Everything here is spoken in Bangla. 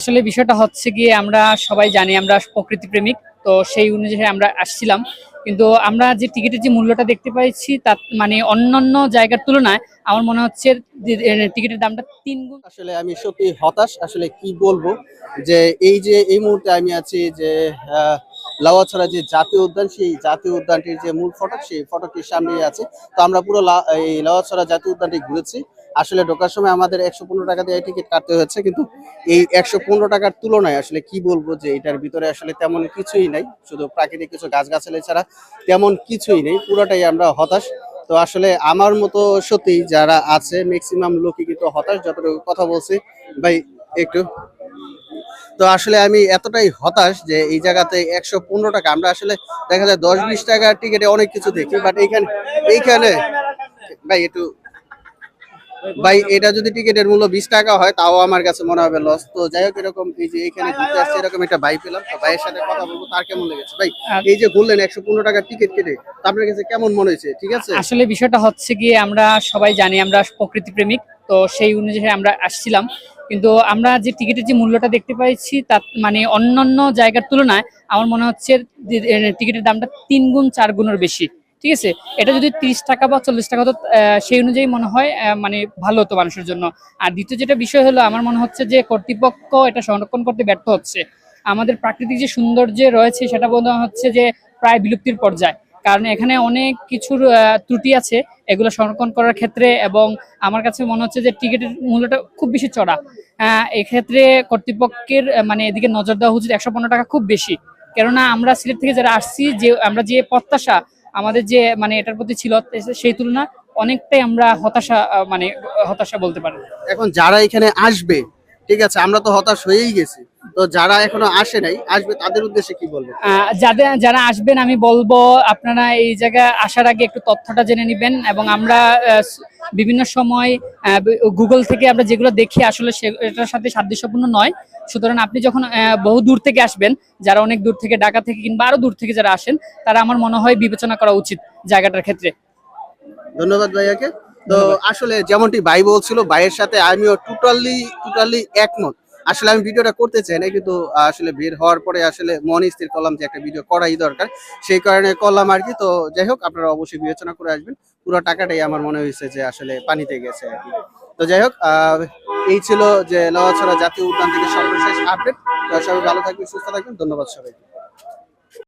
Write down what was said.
আসলে বিষয়টা হচ্ছে গিয়ে আমরা সবাই জানি আমরা প্রকৃতি প্রেমিক তো সেই অনুযায়ী আমরা আসছিলাম। কিন্তু আমরা যে টিকিটের যে মূল্যটা দেখতে পাইছি তার মানে অন্যান্য জায়গার তুলনায় আমার মনে হচ্ছে টিকিটের দামটা তিন গুণ আসলে আমি সত্যি হতাশ। আসলে কি বলব? যে এই যে এই মুহূর্তে আমি আছি যে আহ, লাউয়াছড়া যে জাতীয় উদ্যান সেই জাতীয় উদ্যানটির যে মূল ফটক সেই ফটকটির সামনে আছে। তো আমরা পুরো এই লাউয়াছড়া জাতীয় উদ্যানটি ঘুরেছি। আসলে ঢোকার সময় আমাদের একশো পনেরো টাকা দিয়ে টিকিট কাটতে হয়েছে, কিন্তু এই একশো পনেরো টাকার তুলনায় আসলে কি বলব যে এটার ভিতরে আসলে তেমন কিছুই নাই। শুধু প্রাকৃতিক কিছু গাছগাছালি ছাড়া তেমন কিছুই নেই, পুরোটাই আমরা হতাশ। তো আসলে আমার মতো সত্যি যারা আছে ম্যাক্সিমাম লোকই কিন্তু হতাশ, যতটুকু কথা বলছি। ভাই, একটু। তো আসলে আমি এতটাই হতাশ যে এই জায়গাতে একশো পনেরো টাকা, আমরা আসলে দেখা যায় দশ বিশ টাকার টিকিটে অনেক কিছু দেখি বাট এইখানে এইখানে, ভাই, একটু ভাই এটা যদি টিকিটের মূল্য বিশ টাকা হয় তাও আমার কাছে মনে হবে লস তো যাই হোক এরকম এই যে এখানে ঘুরতে আসছে এরকম একটা ভাই পেলাম। তো ভাইয়ের সাথে কথা বলব তার কেমন লেগেছে? ভাই এই যে বললেন একশো পনেরো টাকার টিকিট কেটে আপনার কাছে কেমন মনে হয়েছে? ঠিক আছে? আসলে বিষয়টা হচ্ছে গিয়ে আমরা সবাই জানি আমরা প্রকৃতি প্রেমিক তো সেই অনুযায়ী আমরা আসছিলাম। কিন্তু আমরা যে টিকিটের যে মূল্যটা দেখতে পাইছি তার মানে অন্যান্য জায়গার তুলনায় আমার মনে হচ্ছে টিকিটের দামটা তিন গুণ চার গুণের বেশি। ঠিক আছে? এটা যদি তিরিশ টাকা বা চল্লিশ টাকা হতো সেই অনুযায়ী মনে হয় মানে ভালো হতো মানুষের জন্য। আর দ্বিতীয় যেটা বিষয় হলো, আমার মনে হচ্ছে যে কর্তৃপক্ষ এটা সংরক্ষণ করতে ব্যর্থ হচ্ছে। আমাদের প্রাকৃতিক যে সৌন্দর্য রয়েছে, সেটা বোধ হচ্ছে যে প্রায় বিলুপ্তির পর্যায়ে। কারণ এখানে অনেক কিছুর ত্রুটি আছে, এগুলো সংরক্ষণ করার ক্ষেত্রে এবং আমার কাছে মনে হচ্ছে যে টিকিটের মূল্যটা খুব বেশি চড়া। এক্ষেত্রে কর্তৃপক্ষের মানে এদিকে নজর দেওয়া উচিত একশো পনেরো টাকা খুব বেশি। কেননা আমরা সিলেট থেকে যারা আসছি, যে, আমরা যে প্রত্যাশা আমাদের যে মানে এটার প্রতি ছিল সেই তুলনা অনেকটাই আমরা হতাশা মানে হতাশা বলতে পারি এখন যারা এখানে আসবে, ঠিক আছে, আমরা তো হতাশ হয়েই গেছি। তো যারা এখনও আসে নাই আসবে তাদের উদ্দেশ্যে কি বলব যাদের যারা আসবেন আমি বলব আপনারা এই জায়গায় আসার আগে একটু তথ্যটা জেনে নেবেন এবং আমরা বিভিন্ন সময় গুগল থেকে আমরা যেগুলো দেখি আসলে সে- এটার সাথে সাদৃশ্যপূর্ণ নয়। সুতরাং আপনি যখন বহু দূর থেকে আসবেন যারা অনেক দূর থেকে ঢাকা থেকে কিংবা আরও দূর থেকে যারা আসেন তারা আমার মনে হয় বিবেচনা করা উচিত জায়গাটার ক্ষেত্রে। ধন্যবাদ ভাইয়াকে। তো আসলে যেমনটি ভাই বলছিল ভাইয়ের সাথে আমিও টোটালি টোটালি একমত। আসলে আমি ভিডিওটা করতে চাই না, কিন্তু আসলে বের হওয়ার পরে আসলে মন স্থির করলাম যে একটা ভিডিও করাই দরকার। সেই কারণে করলাম আর কি। তো যাই হোক, আপনারা অবশ্যই বিবেচনা করে আসবেন। পুরো টাকাটাই আমার মনে হয়েছে যে আসলে পানিতে গেছে আর কি। তো যাই হোক এই ছিল যে লাওয়াছড়া জাতীয় উদ্যান থেকে সর্বশেষ আপডেট। সবাই ভালো থাকবেন, সুস্থ থাকবেন। ধন্যবাদ সবাইকে।